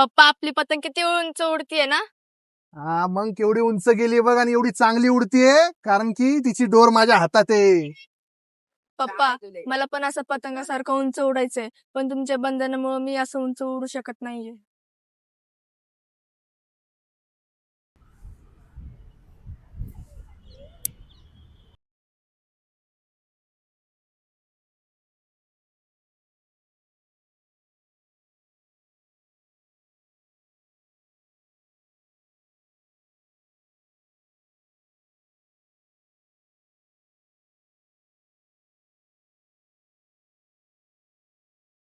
पप्पा आपली पतंग किती उंच उडतीये ना? हा मग केवढी उंच गेली बघ आणि एवढी चांगली उडतीये कारण की तिची डोर माझ्या हातात आहे. पप्पा मला पण असं पतंगासारखं उंच उडायचंय पण तुमच्या बंधनामुळे मी असं उंच उडू शकत नाहीये.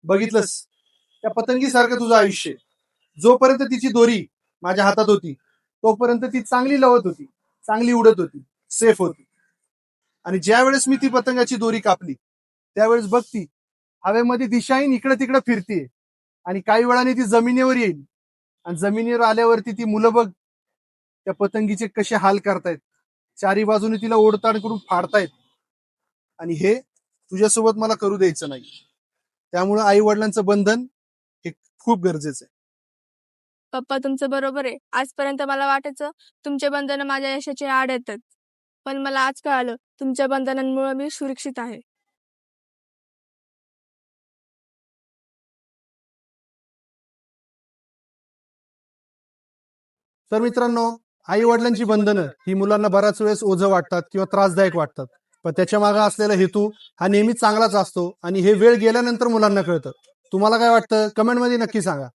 बघितलंस. त्या पतंगी सारखं तुझं आयुष्य जोपर्यंत तिची दोरी माझ्या हातात होती तोपर्यंत ती चांगली लवत होती चांगली उडत होती सेफ होती. आणि ज्या वेळेस मी ती पतंगाची दोरी कापली त्यावेळेस बघ ती हवेमध्ये दिशाहीन इकडे तिकडे फिरतीये. आणि काही वेळाने ती जमिनीवर येईल. आणि जमिनीवर आल्यावरती ती मुलं बघ त्या पतंगीचे कसे हाल करतायत. चारी बाजूने तिला ओढताण करून फाडतायत. आणि हे तुझ्यासोबत मला करू द्यायचं नाही. त्यामुळं आई वडिलांचं बंधन हे खूप गरजेचं आहे. पप्पा तुमचं बरोबर आहे. आजपर्यंत मला वाटायचं तुमचे बंधन माझ्या यशाची आड येतात. पण मला आज कळालं तुमच्या बंधनांमुळे मी सुरक्षित आहे. तर मित्रांनो आई वडिलांची बंधनं ही मुलांना बऱ्याच वेळेस ओझं वाटतात किंवा त्रासदायक वाटतात. पण त्याच्यामागे असलेला हेतू हा नेहमी चांगलाच असतो आणि हे वेळ गेल्यानंतर मुलांना कळतं. तुम्हाला काय वाटतं? कमेंटमध्ये नक्की सांगा.